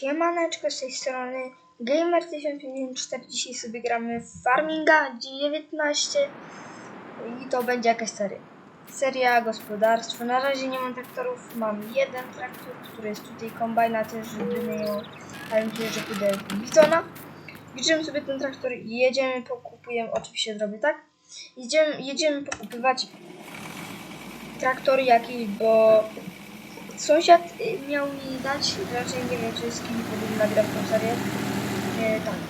Siemaneczko z tej strony Gamer1540 Dzisiaj sobie gramy w Farminga 19 i to będzie jakaś seria. Seria gospodarstwo. Na razie nie mam traktorów, mam jeden traktor, który jest tutaj kombajna też wymienił, ale myślę, że pójdę Bizona. Bierzemy sobie ten traktor i jedziemy, pokupujemy, oczywiście zrobię tak. Jedziemy, jedziemy pokupywać traktor jakiś, bo Sąsiad y, miał mi dać, raczej nie wiem, czy z kim powinien nagrać tą serię. E, tak.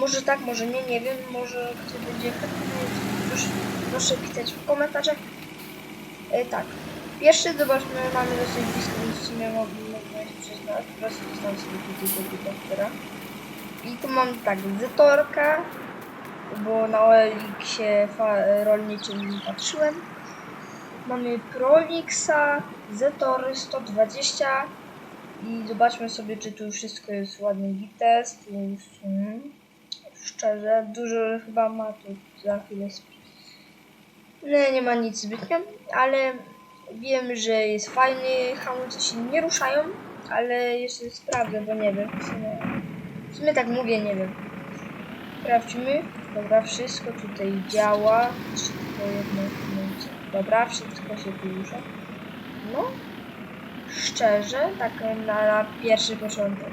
Może tak, może nie, nie wiem. Może kto będzie chętny, proszę, pisać w komentarzach. E, tak. Pierwszy, zobaczmy, mamy dosyć blisko, więc sumie mogę się przyznać. Po prostu dostałem sobie tutaj tego komputera. I tu mam tak, Zetorka, bo na fa- rolniczym patrzyłem. Mamy Prolixa, Zetory 120 i zobaczmy sobie, czy tu wszystko jest ładnie gitest. Więc, mm, szczerze, dużo chyba ma tu za chwilę. sp- Nie, ma nic zbytnio, ale wiem, że jest fajny, hamulce się nie ruszają, ale jeszcze sprawdzę, bo nie wiem. W sumie, w sumie tak mówię, nie wiem. Sprawdźmy. Dobra, wszystko tutaj działa. Jeszcze tylko jedno. Dobra, wszystko się tu rusza. No, szczerze, tak na, na pierwszy początek.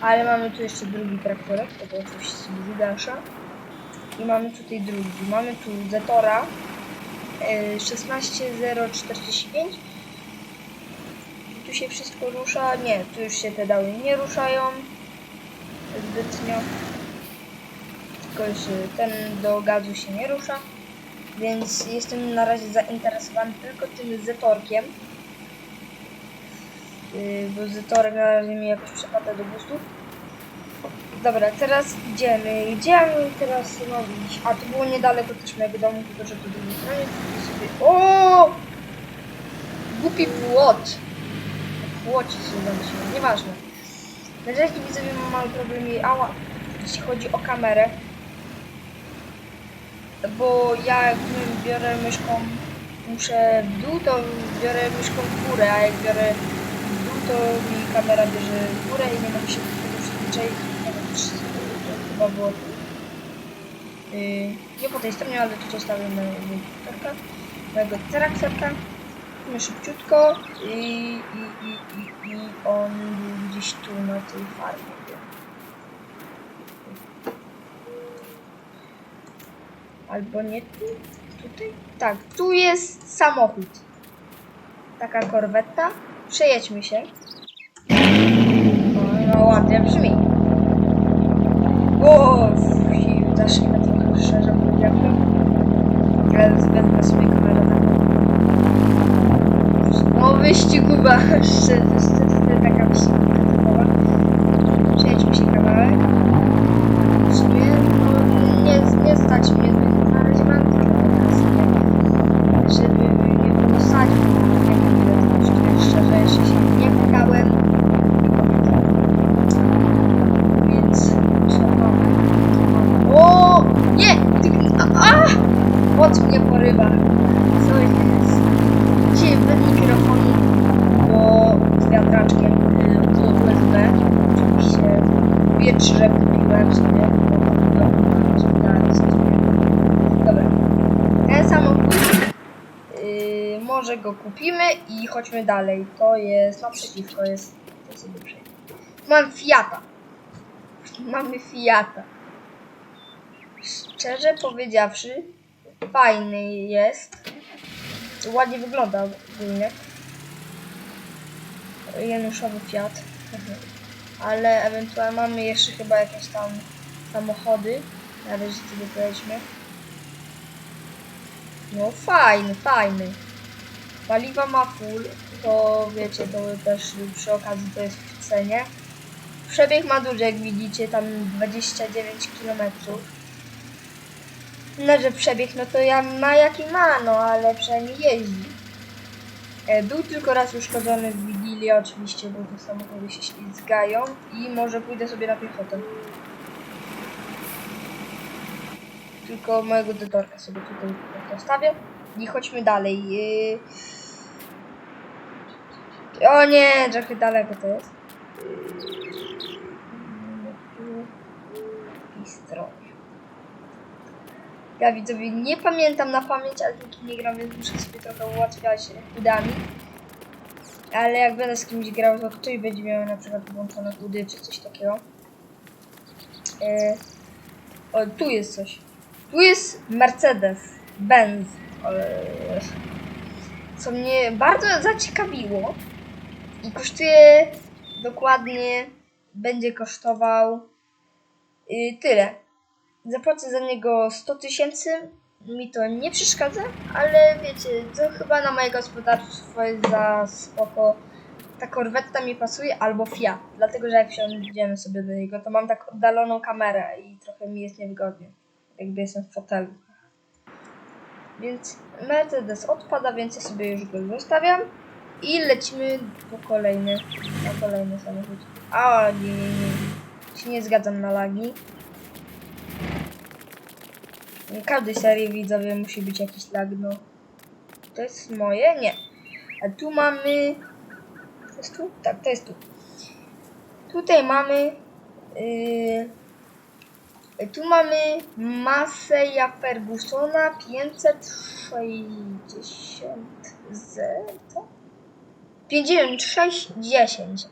Ale mamy tu jeszcze drugi traktorek, to oczywiście sobie wydasza. I mamy tutaj drugi. Mamy tu Zetora e, 16045. Tu się wszystko rusza. Nie, tu już się te dały nie ruszają zbytnio. Tylko już e, ten do gazu się nie rusza. Więc jestem na razie zainteresowany tylko tym Zetorkiem. Yy, bo Zetorek na razie mi jakoś przepada do gustu. Dobra, teraz idziemy. Mam teraz robić? A to było niedaleko też mojego domu, tylko że tu drugiej stronie. Sobie... O! Głupi płot. Płoci się zamyśliłem, nieważne. Na razie widzowie mam mały problem i ała, jeśli chodzi o kamerę bo ja jak biorę myszką, muszę w dół, to biorę myszką w górę, a jak biorę to mi kamera bierze górę i nie mogę się do tego przyzwyczaić. Nie wiem, czy to chyba było yy, nie po tej stronie, ale tu zostawię mojego traktorka, mojego traktorka. No szybciutko i, i, i, i, i on był gdzieś tu na tej farmie. Albo nie tu? Tutaj? Tak, tu jest samochód. Taka korweta. Przejedźmy się. No ładnie brzmi. O, i zacznijmy trochę szerzej powiedziałbym. Ale względna sobie kamerę na No wyściguba, szczerze, go kupimy i chodźmy dalej. To jest naprzeciwko, jest to sobie przejdę. Mam Fiata. Mamy Fiata. Szczerze powiedziawszy, fajny jest. Ładnie wygląda ogólnie. Januszowy Fiat. Ale ewentualnie mamy jeszcze chyba jakieś tam samochody. Na razie sobie powiedzmy. No fajny, fajny. Paliwa ma full, to wiecie, to też przy okazji to jest w cenie. Przebieg ma duży, jak widzicie, tam 29 km. No, że przebieg, no to ja ma jaki ma, no ale przynajmniej jeździ. E, Był tylko raz uszkodzony w Wigilię oczywiście, bo te samochody się ślizgają i może pójdę sobie na piechotę. Tylko mojego detorka sobie tutaj postawię i chodźmy dalej. O nie, trochę daleko to jest. I stronie. Ja widzowie nie pamiętam na pamięć, ale tylko nie gram, więc muszę sobie trochę ułatwiać chudami. Ale jak będę z kimś grał, to ktoś będzie miał na przykład włączone chudy czy coś takiego. E, o, tu jest coś. Tu jest Mercedes Benz. Co mnie bardzo zaciekawiło i kosztuje dokładnie, będzie kosztował y, tyle. Zapłacę za niego 100 tysięcy, mi to nie przeszkadza, ale wiecie, to chyba na moje gospodarstwo jest za spoko. Ta korwetta mi pasuje, albo Fiat, dlatego że jak wsiądziemy sobie do niego, to mam tak oddaloną kamerę i trochę mi jest niewygodnie, jakby jestem w fotelu. Więc Mercedes odpada, więc ja sobie już go zostawiam. I lecimy po kolejny, na kolejny samochód. A, nie, nie, nie. Się nie zgadzam na lagi. W każdej serii widzowie musi być jakiś lag, no. To jest moje? Nie. A tu mamy... To jest tu? Tak, to jest tu. Tutaj mamy... Yy... Tu mamy Maseja Fergusona 560Z. 5610.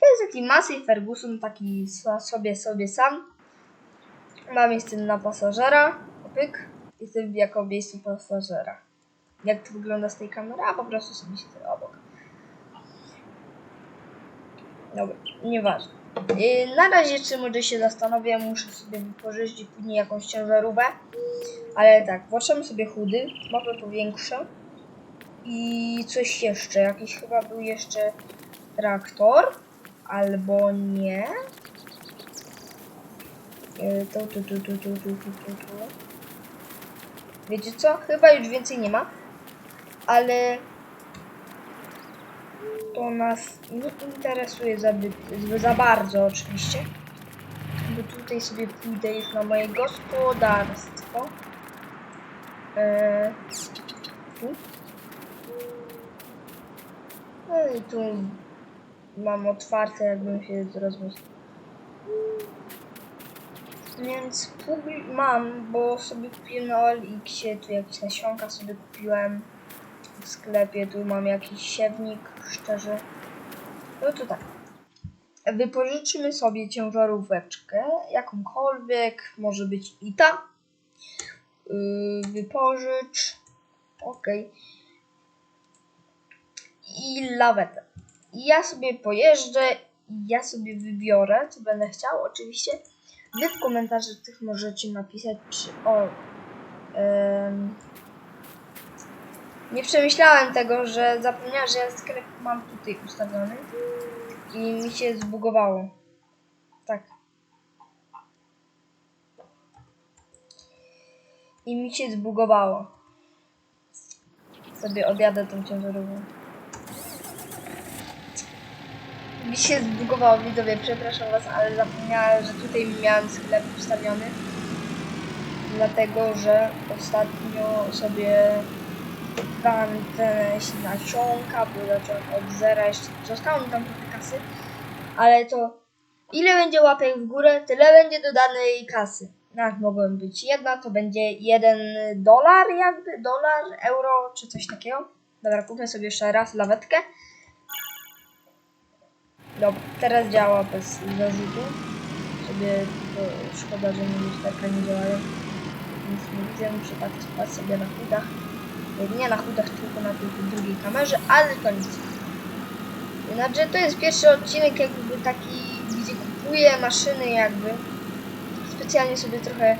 To jest taki Massey Ferguson, taki so- sobie, sobie sam. Ma miejsce na pasażera. Pyk. Jestem jako miejscu pasażera. Jak to wygląda z tej kamery? A po prostu sobie siedzę obok. Dobra, nieważne. Yy, na razie, czy może się zastanowię, muszę sobie wypożyczyć później jakąś ciężarówkę. Ale tak, włączamy sobie chudy, mapę powiększę. I coś jeszcze, jakiś chyba był jeszcze traktor, albo nie. Yy, Tu, tu, tu, tu, tu, tu, tu, tu. Wiecie co? Chyba już więcej nie ma, ale to nas nie interesuje za, za bardzo oczywiście. Bo tutaj sobie pójdę już na moje gospodarstwo. Eee, tu. No i tu mam otwarte, jakbym się zrozumie. Więc mam, bo sobie kupiłem na OLX-ie, tu jakieś nasionka sobie kupiłem w sklepie, tu mam jakiś siewnik, szczerze. No to tak. Wypożyczymy sobie ciężaróweczkę, jakąkolwiek, może być i ta. Yy, wypożycz. Okej. I lawetę. Ja sobie pojeżdżę ja sobie wybiorę, co będę chciał, oczywiście. Wy w komentarzach tych możecie napisać, czy o. em, nie przemyślałem tego, że zapomniałem, że ja sklep mam tutaj ustawiony i mi się zbugowało. Tak. I mi się zbugowało. Sobie odjadę tą ciężarówką. Mi się zbugowało, widzowie, przepraszam was, ale zapomniałem, że tutaj miałem sklep ustawiony. Dlatego, że ostatnio sobie dałem te nasionka, bo zacząłem od zera, jeszcze zostało mi tam trochę kasy, ale to ile będzie łapek w górę, tyle będzie dodanej kasy. Jak mogłem być jedna, to będzie jeden dolar jakby, dolar, euro czy coś takiego. Dobra, kupmy sobie jeszcze raz lawetkę. Dobra, teraz działa bez zarzutu. Sobie to szkoda, że mi lusterka nie działają. Nic nie widzę, muszę tak spać sobie na chudach. Nie na chudach, tylko na tej drugiej kamerze, ale to nic. Znaczy to jest pierwszy odcinek jakby taki, gdzie kupuję maszyny jakby. Specjalnie sobie trochę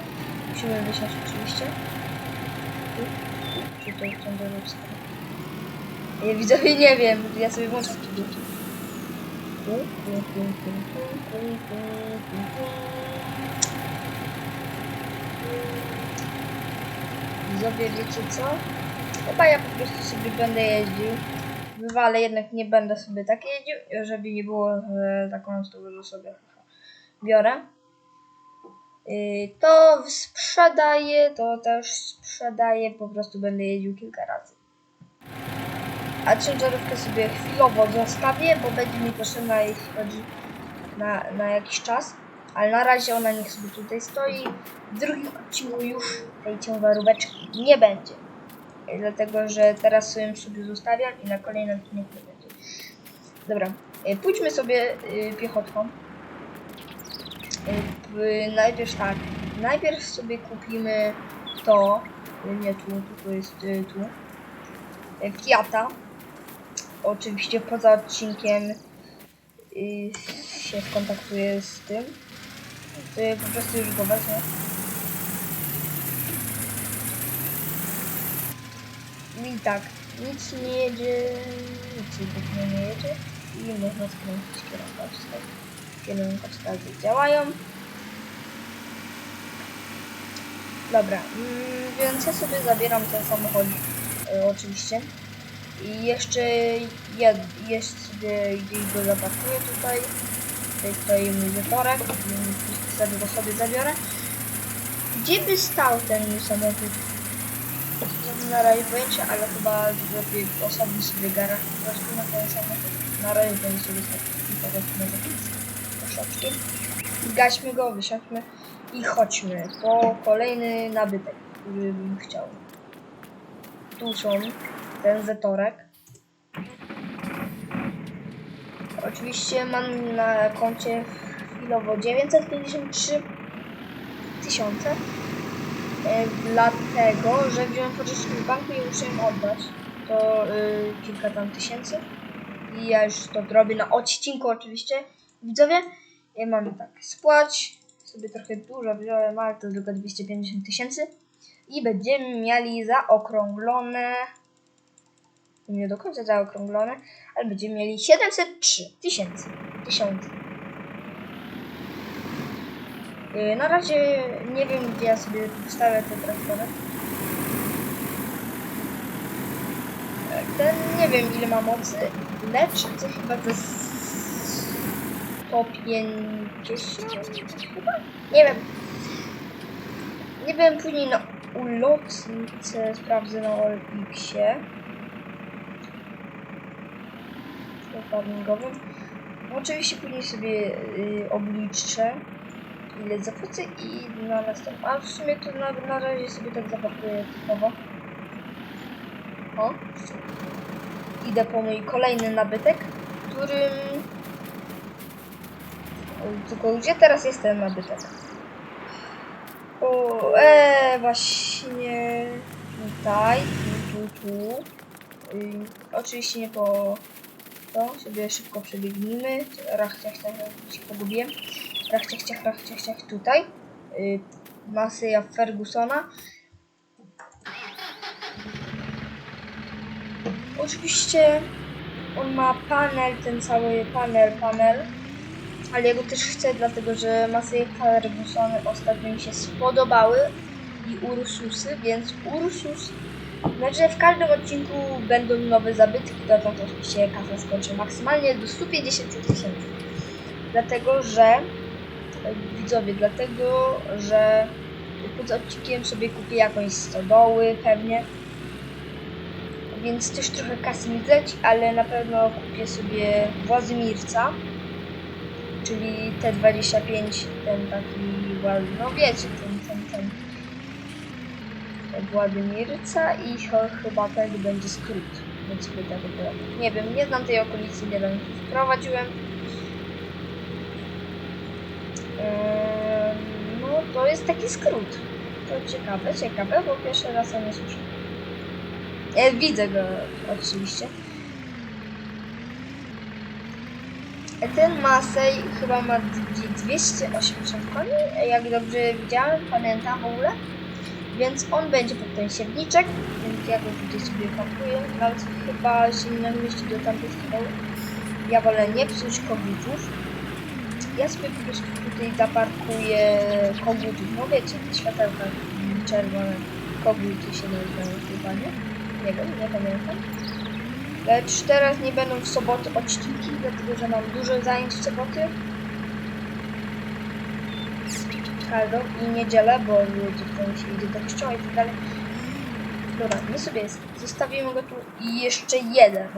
musimy wysiąść oczywiście. Czy to? Ja widzowie nie wiem, ja sobie włączę tu. Widzowie, wiecie co? Chyba ja po prostu sobie będę jeździł. Wywalę, jednak nie będę sobie tak jeździł, żeby nie było, że taką stówę sobie biorę. Yy, To sprzedaję, to też sprzedaję, po prostu będę jeździł kilka razy. A ciężarówkę sobie chwilowo zostawię, bo będzie mi potrzebna jeśli chodzi na, na jakiś czas. Ale na razie ona niech sobie tutaj stoi. W drugim odcinku już tej ciężaróweczki nie będzie. Dlatego, że teraz ją sobie zostawiam i na kolejnym odcinku nie będzie. Dobra, e, pójdźmy sobie e, piechotką. P- Najpierw tak, najpierw sobie kupimy to, nie tu, tu jest tu, Fiata. Oczywiście poza odcinkiem y, się skontaktuję z tym. To ja po prostu już go wezmę. I tak, nic nie jedzie, nic zupełnie nie jedzie i można skręcić kierunkowskaz. Kierunkowskazy działają. Dobra, mm, więc ja sobie zabieram ten samochód e, oczywiście. I jeszcze jed, jeszcze sobie gdzieś go zaparkuję tutaj. Tutaj mój wytorek, więc sobie go sobie zabiorę. Gdzie by stał ten samochód? Nie na razie pojęcia, ale chyba zrobię osobny sobie garaż po prostu na ten samochód. Na razie będzie sobie stał po prostu zapisy. Troszeczkę. Gaśmy go, wysiądźmy i chodźmy po kolejny nabytek, który bym chciał. Tu są ten zetorek. Oczywiście mam na koncie chwilowo 953 tysiące. E, Dlatego, że wziąłem pożyczkę w banku i muszę im oddać. To y, kilka tam tysięcy. I ja już to zrobię na odcinku oczywiście. Widzowie, ja mam tak, spłać. Sobie trochę dużo wziąłem, ale to tylko 250 tysięcy. I będziemy mieli zaokrąglone nie do końca zaokrąglone, ale będziemy mieli 703 tysięcy. Tysiące. Yy, Na razie nie wiem, gdzie ja sobie wstawię te traktory. Ten nie wiem ile ma mocy, lecz to chyba to jest 150 chyba? Nie wiem. Nie wiem, później na ulotce sprawdzę na Olpixie. Farmingowym. Oczywiście później sobie y, obliczę ile zapłacę i na następny. A w sumie to na, na razie sobie tak zapakuję typowo. O. Idę po mój kolejny nabytek, którym... Tylko gdzie teraz jest ten nabytek? O, e, właśnie tutaj, tu, tu, tu. Y, oczywiście nie po to sobie szybko przebiegnijmy. Rach, ciach, ciach, się pogubiłem. Rach, ciach, ciach, rach, ciach, tutaj. Yy, Maseja Fergusona. Oczywiście on ma panel, ten cały panel, panel. Ale ja go też chcę, dlatego że Maseje Fergusony ostatnio mi się spodobały. I Ursusy, więc Ursus znaczy, w każdym odcinku będą nowe zabytki, dotąd oczywiście kasa skończy maksymalnie do 150 tysięcy. Dlatego, że widzowie, dlatego, że poza odcinkiem sobie kupię jakąś stodoły pewnie. Więc też trochę kasy mi zleci, ale na pewno kupię sobie Włazymirca, czyli T25, ten taki, no wiecie, Władimirca i ch- chyba ten będzie skrót. Więc tak było. Nie wiem, nie znam tej okolicy, nie wiem, wprowadziłem. Ehm, no to jest taki skrót. To ciekawe, ciekawe, bo pierwszy raz o nie słyszę. Ja widzę go oczywiście. E, Ten Masej chyba ma dwie- 280 koni, jak dobrze widziałem, pamiętam w ogóle. Więc on będzie pod ten siewniczek, więc ja go tutaj sobie pakuję. Nawet chyba się nie mieści do tamtej stołu. Ja wolę nie psuć kogutów. Ja sobie po prostu tutaj zaparkuję kogutów. No wiecie, te światełka czerwone koguty się nazywają chyba, nie? Nie wiem, nie pamiętam. Lecz teraz nie będą w soboty odcinki, dlatego że mam dużo zajęć w soboty. Każdą i niedzielę, bo dziewczyny się idzie do kościoła i tak dalej. Dobra, nie sobie jest. Zostawimy go tu i jeszcze jeden.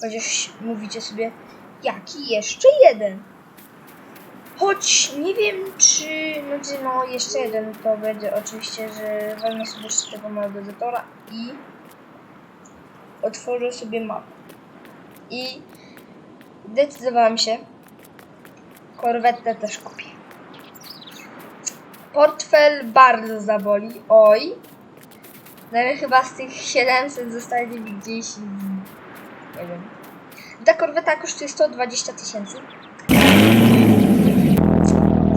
Chociaż mówicie sobie, jaki jeszcze jeden? Choć nie wiem, czy znaczy, no jeszcze jeden to będzie oczywiście, że wezmę sobie jeszcze tego małego edytora i otworzę sobie mapę. I zdecydowałem się. Korwetę też kupię. Portfel bardzo zaboli. Oj. No ale chyba z tych 700 zostanie gdzieś. Nie wiem. Ta korweta kosztuje 120 tysięcy.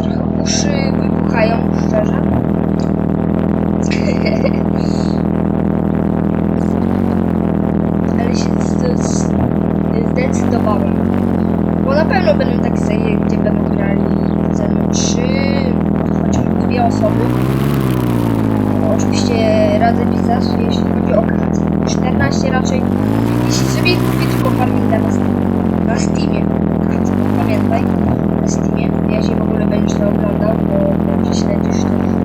Trochę uszy wybuchają, szczerze. Ale się zdecydowałem. Bo na pewno będą takie serie, osoby. No, oczywiście radzę pisać, jeśli chodzi o karty. 14 raczej. Jeśli sobie kupię tylko farminga na. Na Steamie. Pamiętaj. Na Steamie. Jeśli w ogóle będziesz to oglądał, bo może śledzisz to.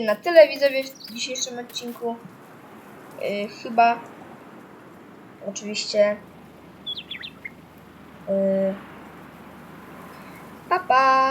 Na tyle, widzowie, w dzisiejszym odcinku. Yy, chyba. Oczywiście. Yy, pa, pa.